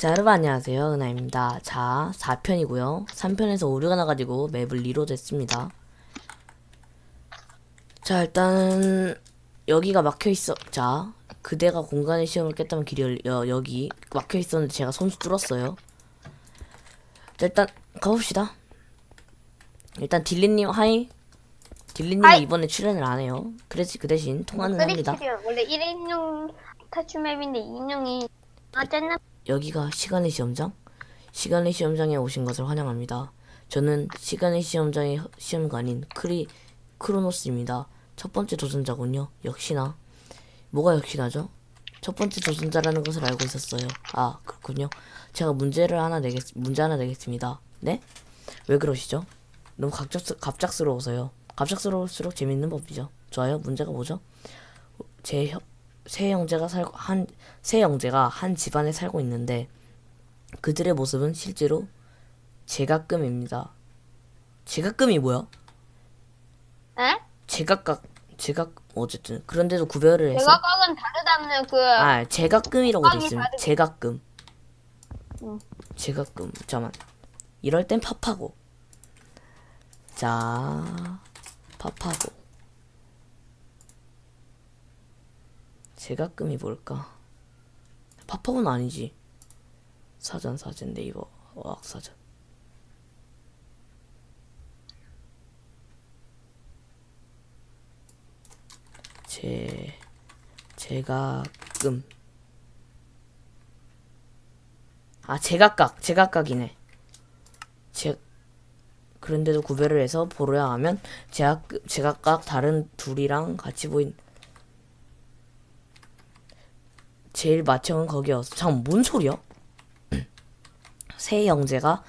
자, 여러분 안녕하세요. 은하입니다. 자, 4편이고요. 3편에서 오류가 나가지고 맵을 리로드 했습니다. 자, 일단 여기가 막혀 있어. 자, 그대가 공간의 시험을 깼다면 길이 열, 여, 여기 막혀 있었는데 제가 손수 뚫었어요. 자, 일단 가봅시다. 일단 딜리님 하이. 딜리님 하이. 이번에 출연을 안 해요. 그래서 그 대신 통화는 합니다. 원래 1인용 타추맵인데 2인용이 아 짠나 여기가 시간의 시험장? 시간의 시험장에 오신 것을 환영합니다. 저는 시간의 시험장의 허- 시험관인 크리 크로노스입니다. 첫 번째 도전자군요. 역시나 뭐가 역시나죠? 첫 번째 도전자라는 것을 알고 있었어요. 아 그렇군요. 제가 문제를 하나 내겠 문제 하나 내겠습니다. 네? 왜 그러시죠? 너무 갑작스, 갑작스러워서요. 갑작스러울수록 재밌는 법이죠. 좋아요. 문제가 뭐죠? 제 혀, 세 형제가 살고 한 세 형제가 한 집안에 살고 있는데 그들의 모습은 실제로 제각금입니다. 제각금이 뭐야? 에? 제각각 제각 어쨌든 그런데도 구별을 해서 제각각은 다르다는 그 아 제각금이라고 돼 있음. 다르- 제각금. 응. 제각금. 잠만. 이럴 땐 팝하고. 자 팝하고. 제각금이 뭘까? 팝하고는 아니지. 사전 사전 네이버 어학 사전. 제 제각금. 아 제각각 제각각이네. 제 그런데도 구별을 해서 보려야 하면 제각 제각각 다른 둘이랑 같이 보인 제일 맏형은 거기였어. 잠깐 뭔 소리야? 세 형제가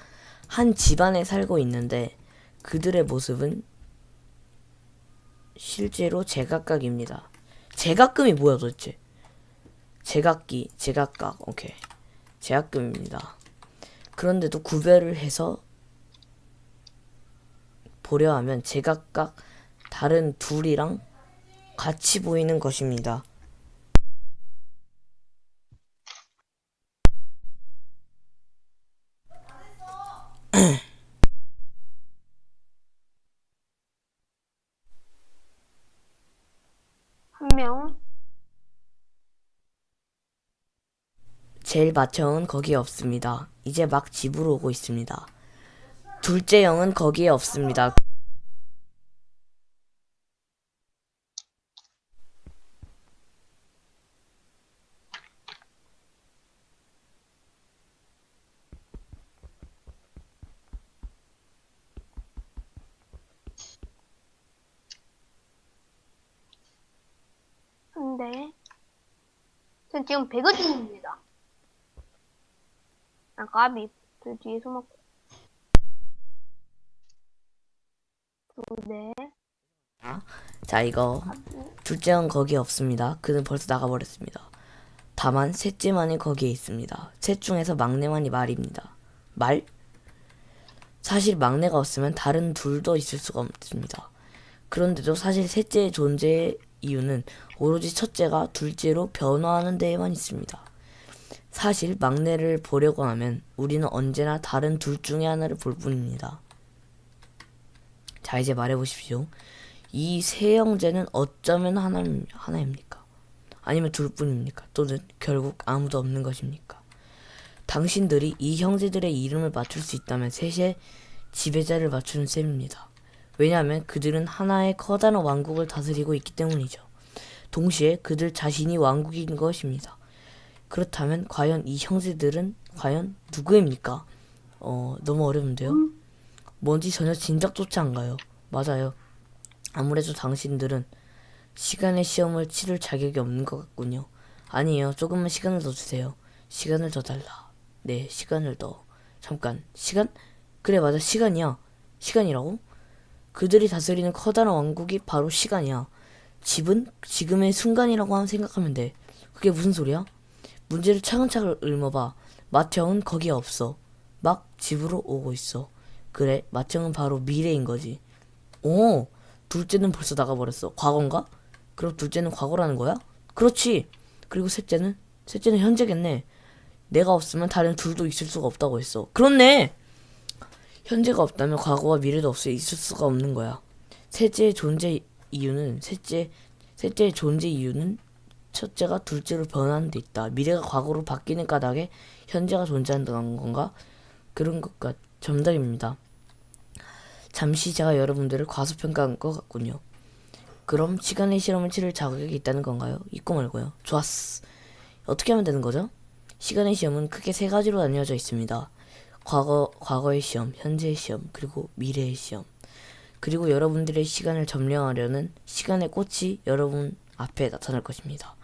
한 집안에 살고 있는데 그들의 모습은 실제로 제각각입니다. 제각금이 뭐야 도대체? 제각기, 제각각, 오케이. 제각금입니다. 그런데도 구별을 해서 보려 하면 제각각 다른 둘이랑 같이 보이는 것입니다. 한 명. 제일 맏형은 거기에 없습니다. 이제 막 집으로 오고 있습니다. 둘째 형은 거기에 없습니다. 근데 전 지금 배그 중입니다. 아 까비 저 뒤에서 막 두대 자, 이거 둘째 형은 거기에 없습니다. 그는 벌써 나가버렸습니다. 다만 셋째만이 거기에 있습니다. 셋 중에서 막내만이 말입니다. 말? 사실 막내가 없으면 다른 둘도 있을 수가 없습니다. 그런데도 사실 셋째의 존재의 이유는 오로지 첫째가 둘째로 변화하는 데에만 있습니다. 사실 막내를 보려고 하면 우리는 언제나 다른 둘 중에 하나를 볼 뿐입니다. 자, 이제 말해보십시오. 이 세 형제는 어쩌면 하나, 하나입니까? 아니면 둘 뿐입니까? 또는 결국 아무도 없는 것입니까? 당신들이 이 형제들의 이름을 맞출 수 있다면 셋의 지배자를 맞추는 셈입니다. 왜냐하면 그들은 하나의 커다란 왕국을 다스리고 있기 때문이죠. 동시에 그들 자신이 왕국인 것입니다. 그렇다면 과연 이 형제들은 과연 누구입니까? 어, 너무 어려운데요? 뭔지 전혀 진작조차 안 가요. 맞아요. 아무래도 당신들은 시간의 시험을 치를 자격이 없는 것 같군요. 아니에요. 조금만 시간을 더 주세요. 시간을 더 달라. 네, 시간을 더. 잠깐. 시간? 그래, 맞아. 시간이야. 시간이라고? 그들이 다스리는 커다란 왕국이 바로 시간이야. 집은 지금의 순간이라고 하면 생각하면 돼. 그게 무슨 소리야? 문제를 차근차근 읊어봐. 마태형은 거기에 없어. 막 집으로 오고 있어. 그래, 마태형은 바로 미래인 거지. 오, 둘째는 벌써 나가버렸어. 과거인가? 그럼 둘째는 과거라는 거야? 그렇지. 그리고 셋째는? 셋째는 현재겠네. 내가 없으면 다른 둘도 있을 수가 없다고 했어. 그렇네. 현재가 없다면 과거와 미래도 없어 있을 수가 없는 거야. 셋째의 존재 이유는 셋째 셋째의 존재 이유는 첫째가 둘째로 변하는 데 있다. 미래가 과거로 바뀌는 까닭에 현재가 존재한다는 건가? 그런 것과 정답입니다. 잠시 제가 여러분들을 과소평가한 것 같군요. 그럼 시간의 실험을 치를 자격이 있다는 건가요? 있고 말고요. 좋았어. 어떻게 하면 되는 거죠? 시간의 시험은 크게 세 가지로 나뉘어져 있습니다. 과거, 과거의 시험, 현재의 시험, 그리고 미래의 시험. 그리고 여러분들의 시간을 점령하려는 시간의 꽃이 여러분 앞에 나타날 것입니다.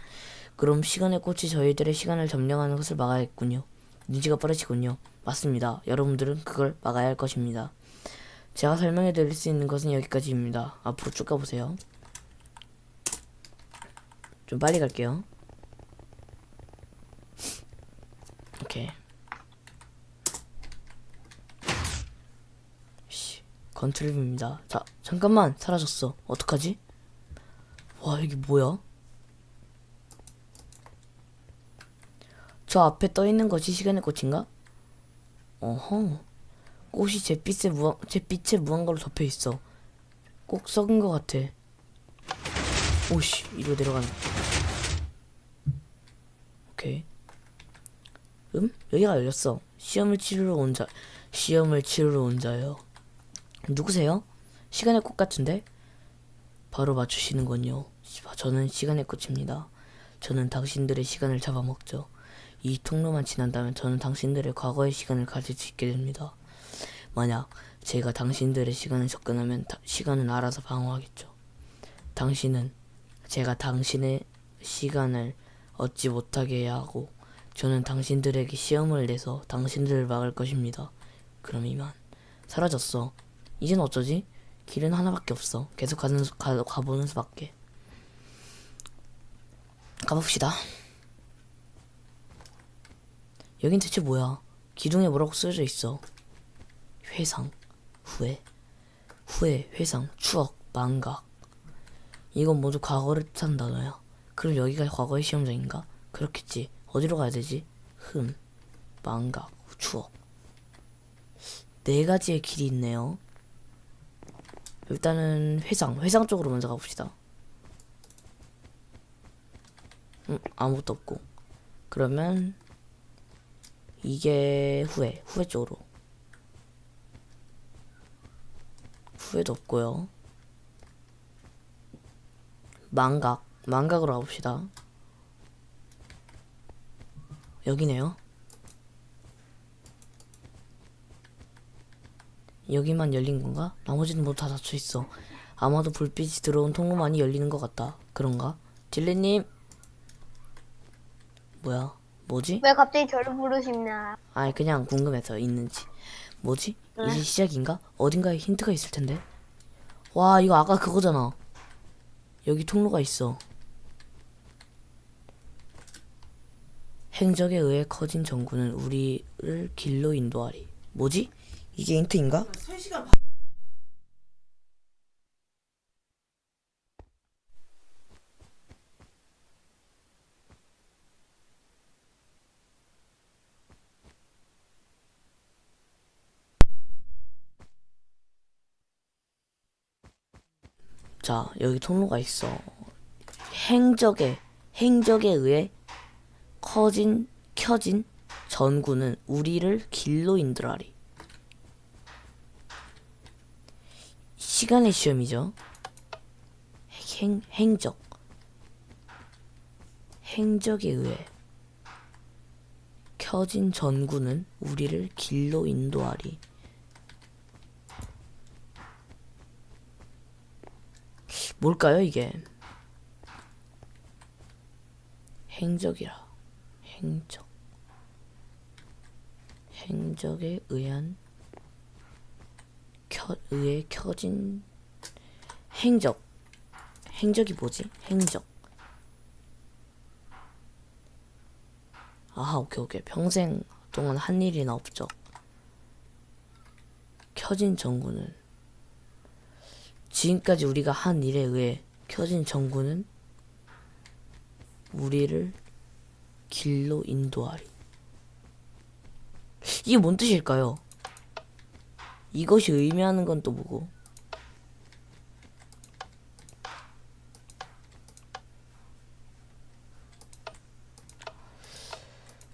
그럼 시간의 꽃이 저희들의 시간을 점령하는 것을 막아야겠군요. 눈치가 빠르시군요. 맞습니다. 여러분들은 그걸 막아야 할 것입니다. 제가 설명해 드릴 수 있는 것은 여기까지입니다. 앞으로 쭉 가보세요. 좀 빨리 갈게요. 오케이. 씨, 건트립입니다. 자, 잠깐만 사라졌어. 어떡하지? 와, 여기 뭐야? 저 앞에 떠 있는 것이 시간의 꽃인가? 어허. 꽃이 잿빛에 무한, 잿빛에 무한가로 덮여 있어. 꼭 썩은 것 같아. 오씨, 이리로 내려가네. 오케이. 음? 여기가 열렸어. 시험을 치르러 온 자, 시험을 치르러 온 자요. 누구세요? 시간의 꽃 같은데? 바로 맞추시는군요. 저는 시간의 꽃입니다. 저는 당신들의 시간을 잡아먹죠. 이 통로만 지난다면 저는 당신들의 과거의 시간을 가질 수 있게 됩니다. 만약 제가 당신들의 시간을 접근하면 다- 시간은 알아서 방어하겠죠. 당신은 제가 당신의 시간을 얻지 못하게 해야 하고 저는 당신들에게 시험을 내서 당신들을 막을 것입니다. 그럼 이만 사라졌어. 이젠 어쩌지? 길은 하나밖에 없어. 계속 가는 수, 가, 가보는 수밖에. 가봅시다. 여긴 대체 뭐야? 기둥에 뭐라고 쓰여져 있어? 회상, 후회, 후회, 회상, 추억, 망각. 이건 모두 과거를 뜻하는 단어야. 그럼 여기가 과거의 시험장인가? 그렇겠지. 어디로 가야 되지? 흠, 망각, 추억. 네 가지의 길이 있네요. 일단은 회상, 회상 쪽으로 먼저 가봅시다. 음, 아무것도 없고. 그러면 이게 후회, 후회 쪽으로. 후회도 없고요. 망각, 망각으로 가봅시다. 여기네요. 여기만 열린 건가? 나머지는 모두 다 닫혀 있어. 아마도 불빛이 들어온 통로만이 열리는 것 같다. 그런가? 딜리님. 뭐야? 뭐지? 왜 갑자기 저를 부르시나요? 아니 그냥 궁금해서 있는지. 뭐지? 이제 시작인가? 어딘가에 힌트가 있을 텐데. 와 이거 아까 그거잖아. 여기 통로가 있어. 행적에 의해 커진 정구는 우리를 길로 인도하리. 뭐지? 이게 힌트인가? 자, 여기 통로가 있어. 행적에, 행적에 의해 커진, 켜진 전구는 우리를 길로 인도하리. 시간의 시험이죠. 행, 행적. 행적에 의해 켜진 전구는 우리를 길로 인도하리. 뭘까요, 이게? 행적이라. 행적. 행적에 의한 켜, 의해 켜진 행적. 행적이 뭐지? 행적. 아하, 오케이, 오케이. 평생 동안 한 일이나 업적. 켜진 전구는 지금까지 우리가 한 일에 의해 켜진 전구는 우리를 길로 인도하리. 이게 뭔 뜻일까요? 이것이 의미하는 건 또 뭐고?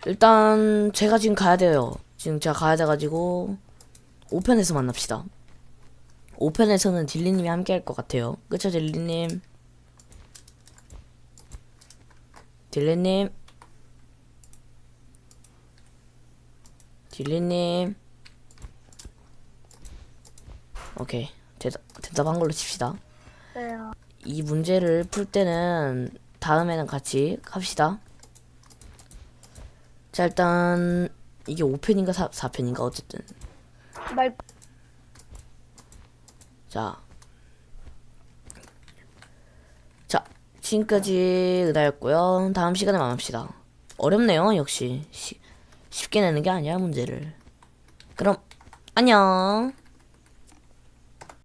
일단 제가 지금 가야 돼요. 지금 제가 가야 돼가지고 5편에서 만납시다. 5편에서는 딜리님이 함께 할 것 같아요. 그쵸 딜리님? 딜리님? 딜리님? 오케이 대답, 대답한 걸로 칩시다. 그래요. 이 문제를 풀 때는 다음에는 같이 합시다. 자 일단 이게 5편인가 4, 4편인가 어쨌든 말 자. 자, 지금까지 은하였고요. 다음 시간에 만납시다. 어렵네요, 역시. 쉬, 쉽게 내는 게 아니야, 문제를. 그럼, 안녕.